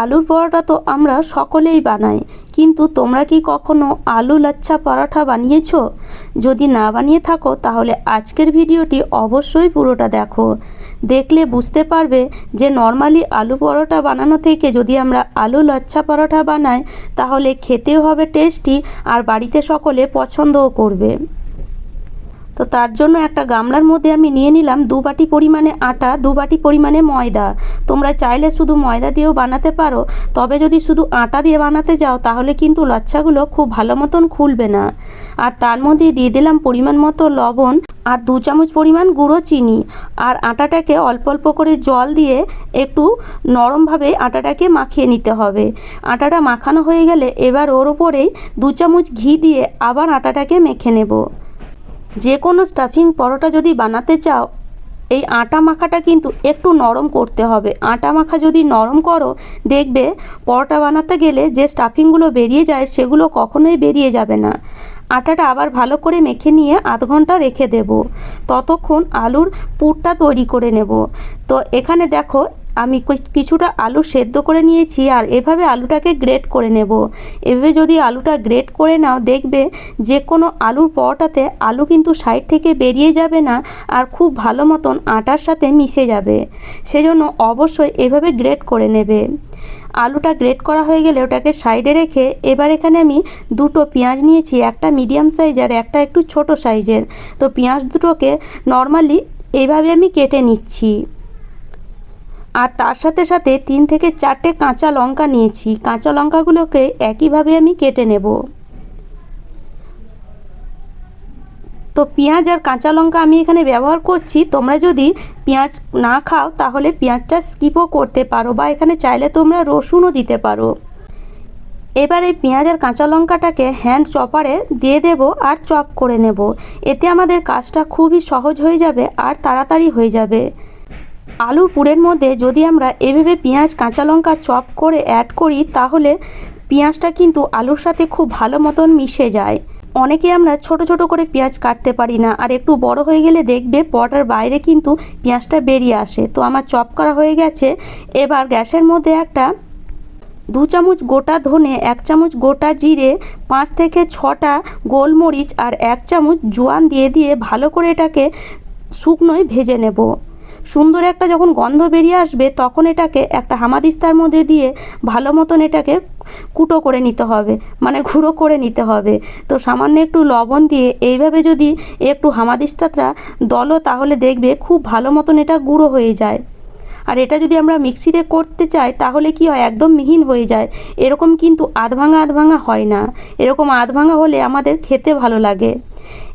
আলুর পরোটা তো আমরা সকলেই বানাই। কিন্তু তোমরা কি কখনো আলু লাচ্ছা পরোটা বানিয়েছো? যদি না বানিয়ে থাকো, তাহলে আজকের ভিডিওটি অবশ্যই পুরোটা দেখো। দেখলে বুঝতে পারবে যে নর্মালি আলু পরোটা বানানো থেকে যদি আমরা আলু লাচ্ছা পরোটা বানাই, তাহলে খেতেও হবে টেস্টি আর বাড়িতে সকলে পছন্দও করবে। তো তার জন্য একটা গামলার মধ্যে আমি নিয়ে নিলাম দু বাটি পরিমাণে আটা, দু বাটি পরিমাণে ময়দা। তোমরা চাইলে শুধু ময়দা দিয়েও বানাতে পারো, তবে যদি শুধু আটা দিয়ে বানাতে যাও, তাহলে কিন্তু লাচ্ছাগুলো খুব ভালো মতন খুলবে না। আর তার মধ্যে দিয়ে দিলাম পরিমাণ মতো লবণ আর দু চামচ পরিমাণ গুঁড়ো চিনি। আর আটাটাকে অল্প অল্প করে জল দিয়ে একটু নরমভাবে আটাটাকে মাখিয়ে নিতে হবে। আটাটা মাখানো হয়ে গেলে এবার ওর ওপরেই দু চামচ ঘি দিয়ে আবার আটাটাকে মেখে নেব। যে কোনো স্টাফিং পরোটা যদি বানাতে চাও, এই আটা মাখাটা কিন্তু একটু নরম করতে হবে। আটা মাখা যদি নরম করো, দেখবে পরোটা বানাতে গেলে যে স্টাফিংগুলো বেরিয়ে যায়, সেগুলো কখনোই বেরিয়ে যাবে না। আটাটা আবার ভালো করে মেখে নিয়ে আধ ঘণ্টা রেখে দেব। ততক্ষণ আলুর পুরটা তৈরি করে নেব। তো এখানে দেখো আমি কিছুটা আলু সেদ্ধ করে নিয়েছি আর এভাবে আলুটাকে গ্রেট করে নেব। এভাবে যদি আলুটা গ্রেট করে নাও, দেখবে যে কোনো আলুর পরোটাতে আলু কিন্তু সাইড থেকে বেরিয়ে যাবে না আর খুব ভালো মতন আটার সাথে মিশে যাবে। সেজন্য অবশ্যই এভাবে গ্রেট করে নেবে। আলুটা গ্রেট করা হয়ে গেলে ওটাকে সাইডে রেখে এবার এখানে আমি দুটো পেঁয়াজ নিয়েছি, একটা মিডিয়াম সাইজের একটা একটু ছোট সাইজের। তো পেঁয়াজ দুটোকে নর্মালি এইভাবে আমি কেটে নিচ্ছি। আর তার সাথে সাথে তিন থেকে চারটে কাঁচা লঙ্কা নিয়েছি। কাঁচা লঙ্কাগুলোকে একইভাবে আমি কেটে নেব। তো পেঁয়াজ আর কাঁচা লঙ্কা আমি এখানে ব্যবহার করছি। তোমরা যদি পেঁয়াজ না খাও, তাহলে পেঁয়াজটা স্কিপও করতে পারো বা এখানে চাইলে তোমরা রসুনও দিতে পারো। এবার এই পেঁয়াজ আর কাঁচা লঙ্কাটাকে হ্যান্ড চপারে দিয়ে দেব আর চপ করে নেব। এতে আমাদের কাজটা খুবই সহজ হয়ে যাবে আর তাড়াতাড়ি হয়ে যাবে। আলুর পুরের মধ্যে যদি আমরা এভাবে পেঁয়াজ, কাঁচা লঙ্কা চপ করে অ্যাড করি, তাহলে পেঁয়াজটা কিন্তু আলুর সাথে খুব ভালো মতন মিশে যায়। অনেকে আমরা ছোট ছোট করে পেঁয়াজ কাটতে পারি না, আর একটু বড় হয়ে গেলে দেখবে পটার বাইরে কিন্তু পেঁয়াজটা বেরিয়ে আসে। তো আমার চপ করা হয়ে গেছে। এবার গ্যাসের মধ্যে একটা দু চামচ গোটা ধনে, এক চামচ গোটা জিরে, পাঁচ থেকে ছটা গোলমরিচ আর এক চামচ জোয়ান দিয়ে দিয়ে ভালো করে এটাকে শুকনোয় ভেজে নেব। সুন্দর একটা যখন গন্ধ বেরিয়ে আসবে, তখন এটাকে একটা হামাদিস্তার মধ্যে দিয়ে ভালো মতন এটাকে কুটো করে নিতে হবে মানে গুঁড়ো করে নিতে হবে। তো সামান্য একটু লবণ দিয়ে এইভাবে যদি একটু হামাদিস্তাটা দলো, তাহলে দেখবে খুব ভালো মতন এটা গুঁড়ো হয়ে যায়। আর এটা যদি আমরা মিক্সিতে করতে চাই, তাহলে কি হয়, একদম মিহিন হয়ে যায়। এরকম কিন্তু আধ ভাঙা আধ ভাঙা হয় না। এরকম আধ ভাঙা হলে আমাদের খেতে ভালো লাগে।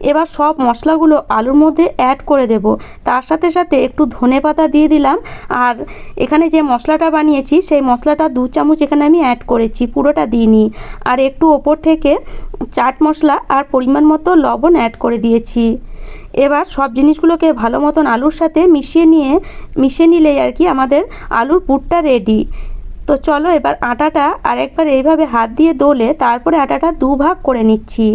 এবার সব মশলাগুলো আলুর মধ্যে অ্যাড করে দেব। তার সাথে সাথে একটু ধনে পাতা দিয়ে দিলাম। আর এখানে যে মশলাটা বানিয়েছি, সেই মশলাটা দু চামচ এখানে আমি অ্যাড করেছি, পুরোটা দিইনি আর একটু ওপর থেকে চাট মশলা আর পরিমাণ মতো লবণ অ্যাড করে দিয়েছি। এবার সব জিনিসগুলোকে ভালো মতন আলুর সাথে মিশিয়ে নিয়ে, মিশিয়ে নিলেই আর কি আমাদের আলুর পুরটা রেডি তো চলো এবার আটাটা আরেকবার এইভাবে হাত দিয়ে দোলে, তারপরে আটাটা দু ভাগ করে নিচ্ছি।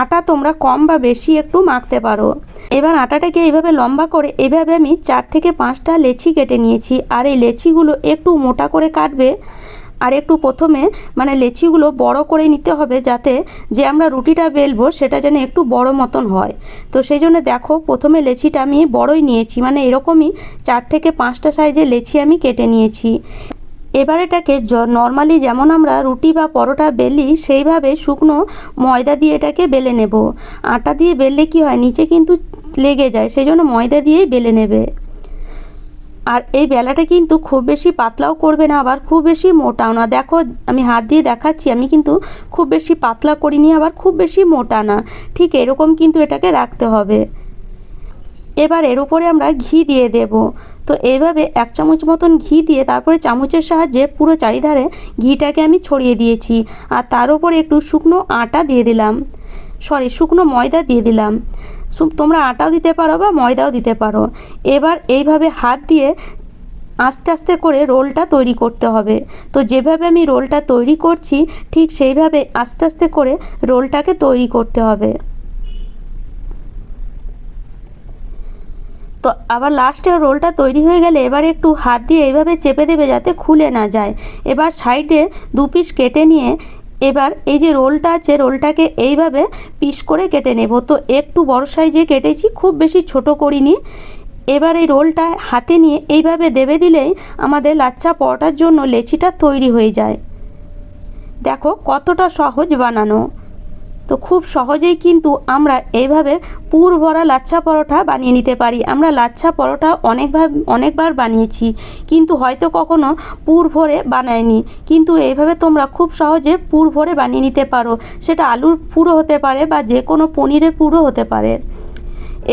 আটা তোমরা কম বা বেশি একটু মাখতে পারো। এবার আটাটাকে এইভাবে লম্বা করে, এভাবে আমি চার থেকে পাঁচটা লেচি কেটে নিয়েছি। আর এই লেচিগুলো একটু মোটা করে কাটবে। আর একটু প্রথমে মানে লেচিগুলো বড় করে নিতে হবে যাতে যে আমরা রুটিটা বেলবো সেটা যেন একটু বড় মতন হয়। তো সেই জন্য দেখো, প্রথমে লেচিটা আমি বড়ই নিয়েছি। মানে এরকমই চার থেকে পাঁচটা সাইজের লেচি আমি কেটে নিয়েছি। এবার এটাকে নর্মালি যেমন আমরা রুটি বা পরোটা বেলি, সেইভাবে শুকনো ময়দা দিয়ে এটাকে বেলে নেব। আটা দিয়ে বেললে কি হয়, নিচে কিন্তু লেগে যায় সেই জন্য ময়দা দিয়েই বেলে নেবে। আর এই বেলাটা কিন্তু খুব বেশি পাতলাও করবে না, আবার খুব বেশি মোটাও না। দেখো, আমি হাত দিয়ে দেখাচ্ছি, আমি কিন্তু খুব বেশি পাতলা করিনি, আবার খুব বেশি মোটা না। ঠিক এরকম কিন্তু এটাকে রাখতে হবে। এবার এর উপরে আমরা ঘি দিয়ে দেব। তো এইভাবে এক চামচ মতন ঘি দিয়ে তারপরে চামচের সাহায্যে পুরো চারিধারে ঘিটাকে আমি ছড়িয়ে দিয়েছি। আর তার উপরে একটু শুকনো আটা দিয়ে দিলাম। সরি শুকনো ময়দা দিয়ে দিলাম। তোমরা আটাও দিতে পারো বা ময়দাও দিতে পারো। এবার এইভাবে হাত দিয়ে আস্তে আস্তে করে রোলটা তৈরি করতে হবে। তো যেভাবে আমি রোলটা তৈরি করছি, ঠিক সেইভাবে আস্তে আস্তে করে রোলটাকে তৈরি করতে হবে। তো আবার লাস্টে রোলটা তৈরি হয়ে গেলে এবার একটু হাত দিয়ে এইভাবে চেপে দেবে যাতে খুলে না যায়। এবার সাইডে দু পিস কেটে নিয়ে এবার এই যে রোলটা আছে রোলটাকে এইভাবে পিস করে কেটে নেব। তো একটু বড় সাইজে কেটেছি, খুব বেশি ছোট করিনি। এবার এই রোলটা হাতে নিয়ে এইভাবে দেবে দিলেই আমাদের লাচ্ছা পরোটার জন্য লেচিটা তৈরি হয়ে যায়। দেখো কতটা সহজ বানানো। তো খুব সহজেই কিন্তু আমরা এইভাবে পুর ভরা লাচ্ছা পরোটা বানিয়ে নিতে পারি। আমরা লাচ্ছা পরোটা অনেকভাবে, অনেকবার বানিয়েছি, কিন্তু হয়তো কখনো পুর ভরে বানাইনি কিন্তু এইভাবে তোমরা খুব সহজে পুর ভরে বানিয়ে নিতে পারো। সেটা আলুর পুরো হতে পারে বা যে কোনো পনিরের পুরো হতে পারে।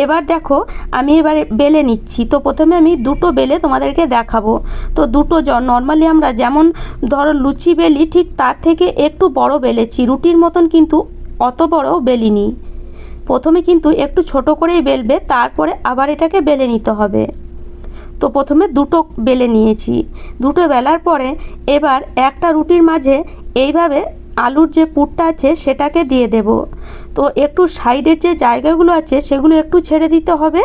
এবার দেখো, আমি এবার বেলে নিচ্ছি। তো প্রথমে আমি দুটো বেলে তোমাদেরকে দেখাবো। তো দুটো নর্মালি আমরা যেমন ধরো লুচি বেলি, ঠিক তার থেকে একটু বড় বেলেছি। রুটির মতন কিন্তু অত বড় বেলিনি। প্রথমে কিন্তু একটু ছোট করেই বেলবে, তারপরে আবার এটাকে বেলে নিতে হবে। তো প্রথমে দুটো বেলে নিয়েছি। দুটো বেলার পরে এবার একটা রুটির মাঝে এইভাবে আলুর যে পুরটা আছে সেটাকে দিয়ে দেব। তো একটু সাইডের যে জায়গাগুলো আছে সেগুলো একটু ছেড়ে দিতে হবে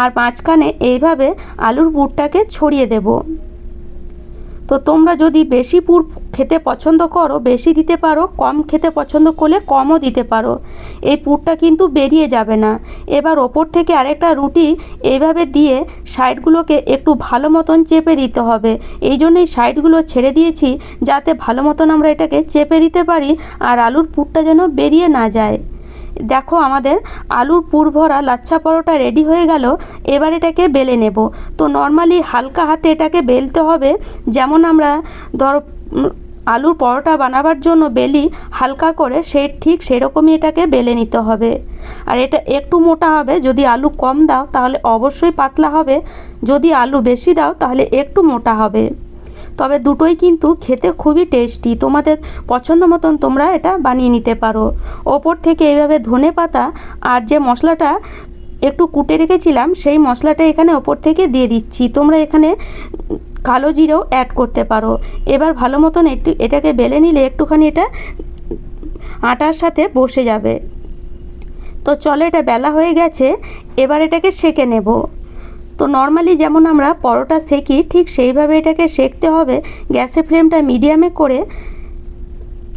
আর মাঝখানে এইভাবে আলুর পুরটাকে ছড়িয়ে দেব। তো তোমরা যদি বেশি পুর খেতে পছন্দ করো, বেশি দিতে পারো, কম খেতে পছন্দ করলে কমও দিতে পারো। এই পুরটা কিন্তু বেরিয়ে যাবে না। এবার ওপর থেকে আরেকটা রুটি এইভাবে দিয়ে সাইডগুলোকে একটু ভালো মতন চেপে দিতে হবে। এই জন্যই সাইডগুলো ছেড়ে দিয়েছি, যাতে ভালো মতন আমরা এটাকে চেপে দিতে পারি আর আলুর পুরটা যেন বেরিয়ে না যায়। দেখো আমাদের আলুর পুর ভরা লাচ্ছা পরোটা রেডি হয়ে গেল, এবার এটাকে বেলে নেব। তো নর্মালি হালকা হাতে এটাকে বেলতে হবে, যেমন আমরা ধরো আলুর পরোটা বানাবার জন্য বেলি হালকা করে সে ঠিক সেরকমই এটাকে বেলে নিতে হবে। আর এটা একটু মোটা হবে, যদি আলু কম দাও তাহলে অবশ্যই পাতলা হবে। যদি আলু বেশি দাও তাহলে একটু মোটা হবে। তবে দুটোই কিন্তু খেতে খুবই টেস্টি। তোমাদের পছন্দ মতন তোমরা এটা বানিয়ে নিতে পারো। ওপর থেকে এইভাবে ধনে পাতা আর যে মশলাটা একটু কুটে রেখেছিলাম, সেই মশলাটা এখানে ওপর থেকে দিয়ে দিচ্ছি। তোমরা এখানে কালো জিরেও অ্যাড করতে পারো। এবার ভালো মতন একটু এটাকে বেলে নিলে একটুখানি এটা আটার সাথে বসে যাবে। তো চলো এটা বেলা হয়ে গেছে, এবার এটাকে সেকে নেব। তো নর্মালি যেমন আমরা পরোটা সেকি, ঠিক সেইভাবে এটাকে সেকতে হবে। গ্যাসের ফ্লেমটা মিডিয়ামে করে,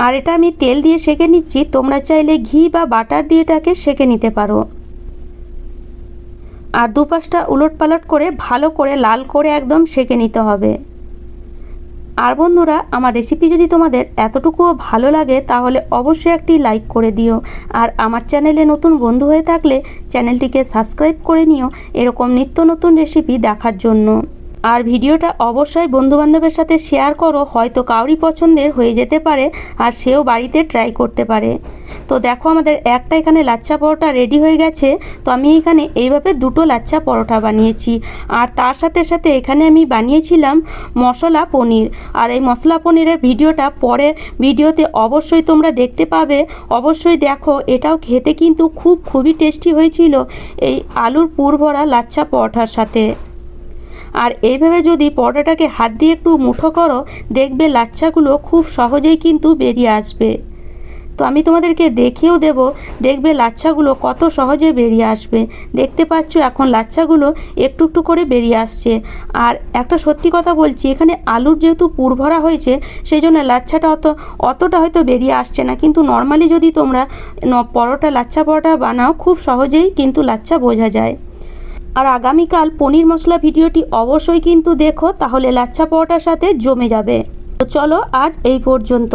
আর এটা আমি তেল দিয়ে সেকে নিচ্ছি, তোমরা চাইলে ঘি বা বাটার দিয়ে এটাকে সেকে নিতে পারো। আর দুপাশটা উলট পালট করে ভালো করে লাল করে একদম সেঁকে নিতে হবে। আর বন্ধুরা, আমার রেসিপি যদি তোমাদের এতটুকুও ভালো লাগে, তাহলে অবশ্যই একটি লাইক করে দিও। আর আমার চ্যানেলে নতুন বন্ধু হয়ে থাকলে চ্যানেলটিকে সাবস্ক্রাইব করে নিও, এরকম নিত্য নতুন রেসিপি দেখার জন্য। আর ভিডিওটা অবশ্যই বন্ধুবান্ধবের সাথে শেয়ার করো, হয়তো কাউরি পছন্দের হয়ে যেতে পারে আর সেও বাড়িতে ট্রাই করতে পারে। তো দেখো আমাদের একটা এখানে লাচ্ছা পরোটা রেডি হয়ে গেছে, তো আমি এখানে এইভাবে দুটো লাচ্ছা পরোটা বানিয়েছি। আর তার সাথে সাথে এখানে আমি বানিয়েছিলাম মশলা পনির। আর এই মশলা পনিরের ভিডিওটা পরের ভিডিওতে অবশ্যই তোমরা দেখতে পাবে। অবশ্যই দেখো, এটাও খেতে কিন্তু খুব, খুবই টেস্টি হয়েছিল এই আলুর পুর ভরা লাচ্ছা পরোটার সাথে। আর এইভাবে যদি পরোটাটাকে হাত দিয়ে একটু মুঠো করো, দেখবে লাচ্ছাগুলো খুব সহজেই কিন্তু বেরিয়ে আসবে। তো আমি তোমাদেরকে দেখিয়েও দেব, দেখবে লাচ্ছাগুলো কত সহজে বেরিয়ে আসবে। দেখতে পাচ্ছ এখন লাচ্ছাগুলো একটু একটু করে বেরিয়ে আসছে। আর একটা সত্যি কথা বলছি, এখানে আলুর যেহেতু পুর ভরা হয়েছে সেই জন্য লাচ্ছাটা অত, অতটা হয়তো বেরিয়ে আসছে না। কিন্তু নর্মালি যদি তোমরা পরোটা, লাচ্ছা পরোটা বানাও, খুব সহজেই কিন্তু লাচ্ছা বোঝা যায়। আর আগামীকাল পনির মশলা ভিডিওটি অবশ্যই কিন্তু দেখো, তাহলে লাচ্ছা পরোটার সাথে জমে যাবে। তো চলো আজ এই পর্যন্ত।